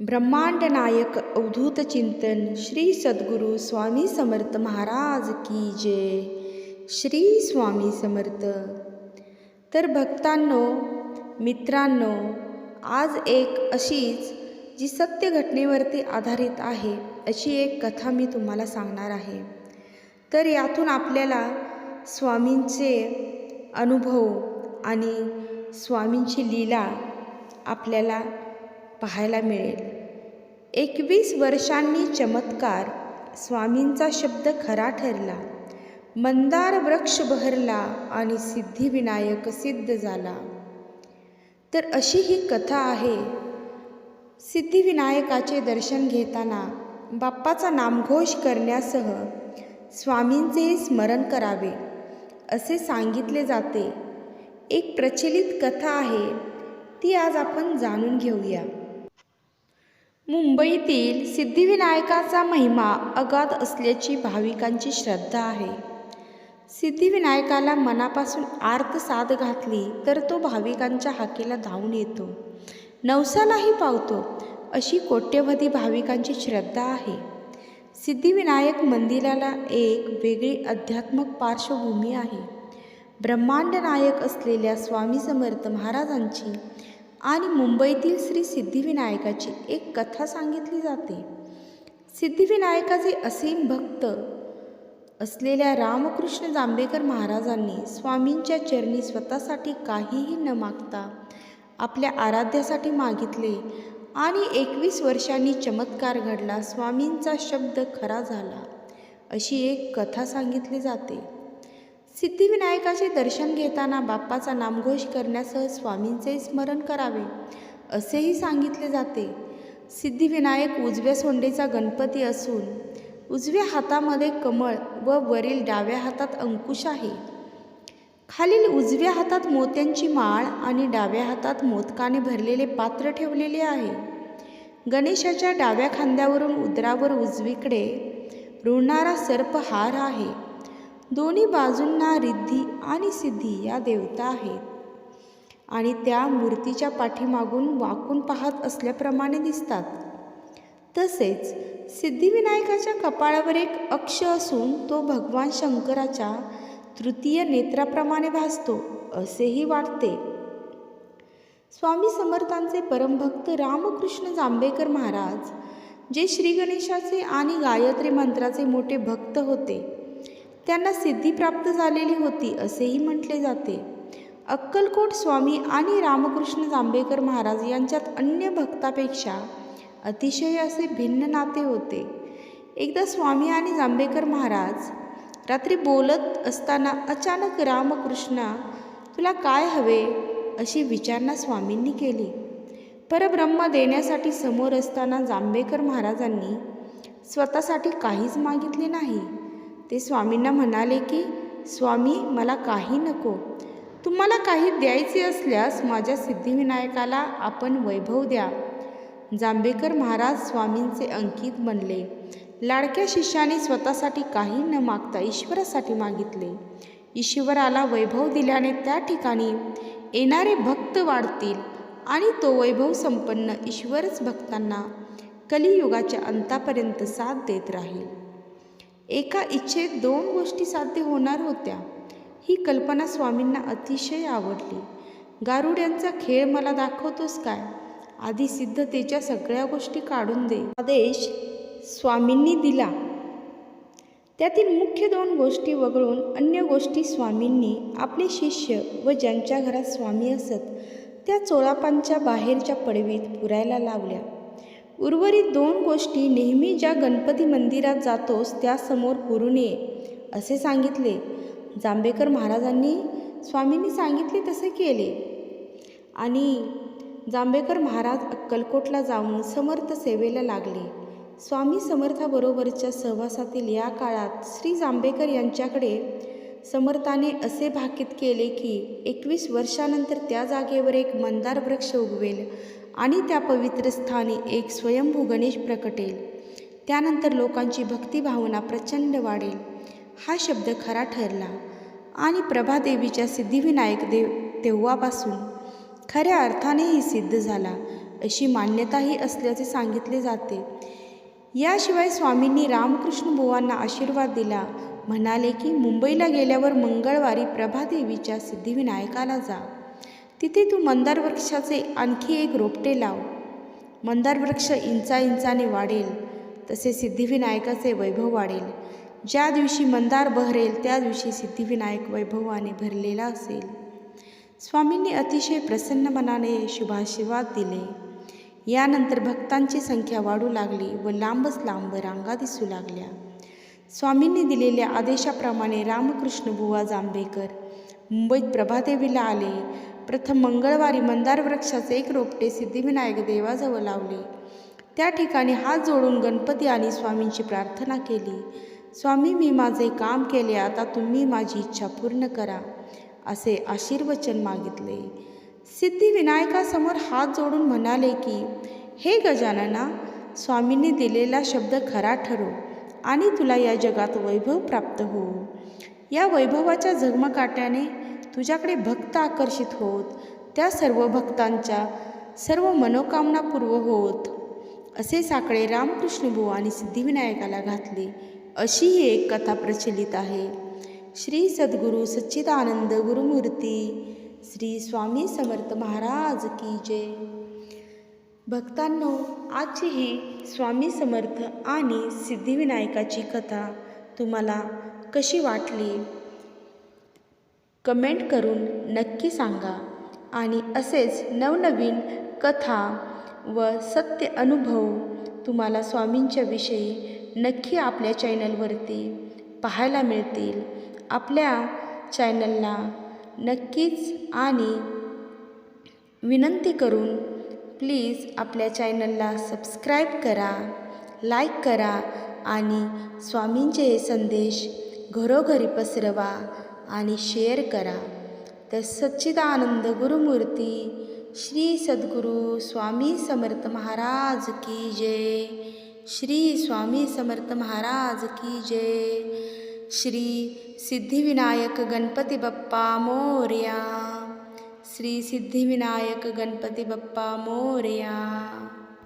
ब्रह्मांड नायक अवधूत चिंतन श्री सद्गुरू स्वामी समर्थ महाराज की जय. श्री स्वामी समर्थ. तर भक्तांनो मित्रांनो आज एक अशीच जी सत्य घटनेवरती आधारित आहे अशी एक कथा मी तुम्हाला सांगणार आहे. तर यातून आपल्याला स्वामींचे अनुभव आणि स्वामींची लीला आपल्याला पाहायला मिळेल. एकवीस वर्षांनी चमत्कार स्वामींचा शब्द खरा ठरला. मंदार वृक्ष बहरला आणि सिद्धिविनायक सिद्ध झाला. तर अशी ही कथा आहे. सिद्धिविनायकाचे दर्शन घेताना बाप्पाचा नामघोष करण्यासह स्वामींचे स्मरण करावे असे सांगितले जाते. एक प्रचलित कथा आहे ती आज आपण जाणून घेऊया. मुंबईतील सिद्धिविनायकाचा महिमा अगाध असल्याची भाविकांची श्रद्धा आहे. सिद्धिविनायकाला मनापासून आर्त साथ घातली तर तो भाविकांच्या हाकेला धावून येतो. नवसालाही पावतो अशी कोट्यवधी भाविकांची श्रद्धा आहे. सिद्धिविनायक मंदिराला एक वेगळी अध्यात्मक पार्श्वभूमी आहे. ब्रह्मांड नायक असलेल्या स्वामी समर्थ महाराजांची आणि मुंबईतील श्री सिद्धिविनायकाची एक कथा सांगितली जाते. सिद्धिविनायकाचे असीम भक्त असलेल्या रामकृष्ण जांभेकर महाराजांनी स्वामींच्या चरणी स्वतःसाठी काहीही न मागता आपल्या आराध्यासाठी मागितले आणि एकवीस वर्षांनी चमत्कार घडला स्वामींचा शब्द खरा झाला अशी एक कथा सांगितली जाते. सिद्धिविनायकाचे दर्शन घेताना बाप्पाचा नामघोष करण्यासह स्वामींचे स्मरण करावे असेही सांगितले जाते. सिद्धिविनायक उजव्या सोंडेचा गणपती असून उजव्या हातामध्ये कमळ व वरील डाव्या हातात अंकुश आहे. खालील उजव्या हातात मोत्यांची माळ आणि डाव्या हातात मोदकाने भरलेले पात्र ठेवलेले आहे. गणेशाच्या डाव्या खांद्यावरून उदरावर उजवीकडे रुळणारा सर्प हार आहे. दोन्ही बाजूंना रिद्धी आणि सिद्धी या देवता आहेत. आणि त्या मूर्तीच्या पाठीमागून वाकून पाहत असल्याप्रमाणे दिसतात. तसेच सिद्धिविनायकाच्या कपाळावर एक अक्ष असून तो भगवान शंकराच्या तृतीय नेत्राप्रमाणे भासतो असेही वाटते. स्वामी समर्थांचे परमभक्त रामकृष्ण जांभेकर महाराज जे श्री गणेशाचे आणि गायत्री मंत्राचे मोठे भक्त होते त्यांना सिद्धी प्राप्त झालेली होती असेही म्हटले जाते. अक्कलकोट स्वामी आणि रामकृष्ण जांभेकर महाराज यांच्यात अन्य भक्तापेक्षा अतिशय असे भिन्न नाते होते. एकदा स्वामी आणि जांभेकर महाराज रात्री बोलत असताना अचानक रामकृष्णा तुला काय हवे? अशी विचारणा स्वामींनी केली. परब्रह्म देण्यासाठी समोर असताना जांभेकर महाराजांनी स्वतःसाठी काहीच मागितले नाही. ते स्वामींना म्हणाले की स्वामी मला काही नको. तुम्हाला काही द्यायचे असल्यास माझ्या सिद्धिविनायकाला आपण वैभव द्या. जांभेकर महाराज स्वामींचे अंकित बनले. लाडक्या शिष्याने स्वतःसाठी काही न मागता ईश्वरासाठी मागितले. ईश्वराला वैभव दिल्याने त्या ठिकाणी येणारे भक्त वाढतील आणि तो वैभव संपन्न ईश्वरच भक्तांना कलियुगाच्या अंतापर्यंत साथ देत राहील. एका इच्छेत दोन गोष्टी साध्य होणार होत्या. ही कल्पना स्वामींना अतिशय आवडली. गारुड्यांचा खेळ मला दाखवतोस काय? आधी सिद्धतेच्या सगळ्या गोष्टी काढून दे. आदेश स्वामींनी दिला. त्यातील मुख्य दोन गोष्टी वगळून अन्य गोष्टी स्वामींनी आपले शिष्य व ज्यांच्या घरात स्वामी असत त्या चोळापांच्या बाहेरच्या पडवीत पुरायला लावल्या. उर्वरित दोन गोष्टी नेहमी ज्या गणपती मंदिरात जातोस त्यासमोर पुरू नये असे सांगितले. जांभेकर महाराजांनी स्वामींनी सांगितले तसे केले. आणि जांभेकर महाराज अक्कलकोटला जाऊन समर्थ सेवेला लागले. स्वामी समर्थाबरोबरच्या सहवासातील या काळात श्री जांभेकर यांच्याकडे समर्थाने असे भाकीत केले की एकवीस वर्षानंतर त्या जागेवर एक मंदार वृक्ष उगवेल आणि त्या पवित्र स्थानी एक स्वयंभू गणेश प्रकटेल. त्यानंतर लोकांची भक्तिभावना प्रचंड वाढेल. हा शब्द खरा ठरला. आणि प्रभादेवीच्या सिद्धिविनायक देव तेव्हापासून खऱ्या अर्थानेही सिद्ध झाला अशी मान्यताही असल्याचे सांगितले जाते. याशिवाय स्वामींनी रामकृष्ण बुवांना आशीर्वाद दिला म्हणाले की मुंबईला गेल्यावर मंगळवारी प्रभादेवीच्या सिद्धिविनायकाला जा. तिथे तू मंदार वृक्षाचे आणखी एक रोपटे लाव. मंदार वृक्ष इंचा इंचाने वाढेल तसे सिद्धिविनायकाचे वैभव वाढेल. ज्या दिवशी मंदार बहरेल त्या दिवशी सिद्धिविनायक वैभवाने भरलेला असेल. स्वामींनी अतिशय प्रसन्न मनाने शुभाशीर्वाद दिले. यानंतर भक्तांची संख्या वाढू लागली व लांबच लांब रांगा दिसू लागल्या. स्वामींनी दिलेल्या आदेशाप्रमाणे रामकृष्ण बुवा जांभेकर मुंबईत प्रभादेवीला आले. प्रथम मंगळवारी मंदार वृक्षाचे एक रोपटे सिद्धिविनायक देवाजवळ लावले. त्या ठिकाणी हात जोडून गणपती आणि स्वामींची प्रार्थना केली. स्वामी मी माझे काम केले आता तुम्ही माझी इच्छा पूर्ण करा असे आशीर्वचन मागितले. सिद्धिविनायकासमोर हात जोडून म्हणाले की हे गजानना स्वामींनी दिलेला शब्द खरा ठरो. आणि तुला या जगात वैभव प्राप्त हो. या वैभवाच्या झगमकाट्याने तुझ्याकडे भक्त आकर्षित होत त्या सर्व भक्तांच्या सर्व मनोकामना पूर्व होत. असे साकडे रामकृष्ण बुवा आणि सिद्धिविनायकाला घातले. अशी ही एक कथा प्रचलित आहे. श्री सद्गुरू सच्चिदानंद गुरुमूर्ती श्री स्वामी समर्थ महाराज की जय. भक्तांनो आजची ही स्वामी समर्थ आणि सिद्धिविनायकाची कथा तुम्हाला कशी वाटली? कमेंट करून नक्की सांगा. आणि असेच नवनवीन कथा व सत्य अनुभव तुम्हाला स्वामींच्या विषयी नक्की आपल्या चॅनलवरती पाहायला मिळतील. आपल्या चॅनलला नक्कीच आणि विनंती करून प्लीज आपल्या चॅनलला सबस्क्राईब करा लाईक करा आणि स्वामींचे हे संदेश घरोघरी पसरवा आणि शेअर करा. तर सच्चिदानंद गुरुमूर्ती श्री सद्गुरू स्वामी समर्थ महाराज की जय. श्री स्वामी समर्थ महाराज की जय. श्री सिद्धिविनायक गणपती बाप्पा मोर्या. श्री सिद्धिविनायक गणपती बाप्पा मोर्या.